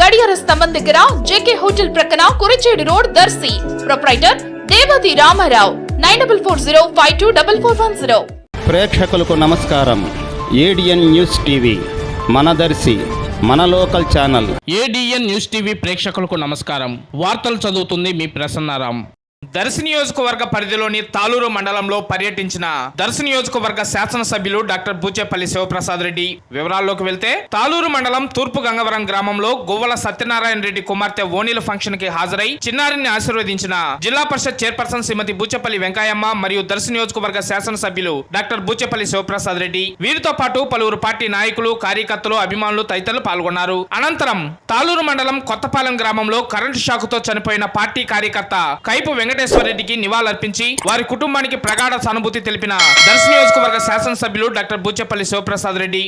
గడియార స్తంభం దగ్గర జేకే హోటల్ ప్రక్కన Kurichedu road Darsi. Proprietor Devathi Ramarao. Nine double four zero five two double four one zero. ప్రేక్షకులకు నమస్కారం. ఏడిఎన్ న్యూస్ టీవీ మన దర్శి మన local channel. ADN news TV ప్రేక్షకులకు నమస్కారం. వార్తలు చదువుతుంది మీ ప్రసన్నారాం. దర్శ నియోజకవర్గ పరిధిలోని తాలూరు మండలంలో పర్యటించిన దర్శ నియోజకవర్గ శాసనసభ్యులు డాక్టర్ బూచేపల్లి శివప్రసాద్ రెడ్డి. వివరాల్లోకి వెళ్తే తాలూరు మండలం తూర్పు గంగవరం గ్రామంలో గువ్వల సత్యనారాయణ రెడ్డి కుమార్తె ఓనీల ఫంక్షన్కి హాజరై చిన్నారిని ఆశీర్వదించిన జిల్లా పరిషత్ చైర్పర్సన్ శ్రీమతి బూచేపల్లి వెంకయ్యమ్మ మరియు దర్శ నియోజకవర్గ శాసనసభ్యులు డాక్టర్ బూచేపల్లి శివప్రసాద్ రెడ్డి. వీరితో పాటు పలువురు పార్టీ నాయకులు కార్యకర్తలు అభిమానులు తదితరులు పాల్గొన్నారు. అనంతరం తాలూరు మండలం కొత్తపాలెం గ్రామంలో కరెంటు షాకుతో చనిపోయిన పార్టీ కార్యకర్త కైపు వెంకటేశ్వర రెడ్డికి నివాళులర్పించి వారి కుటుంబానికి ప్రగాఢ సానుభూతి తెలిపిన దర్శ నియోజకవర్గ శాసనసభ్యులు డాక్టర్ బూచేపల్లి శివప్రసాద్ రెడ్డి.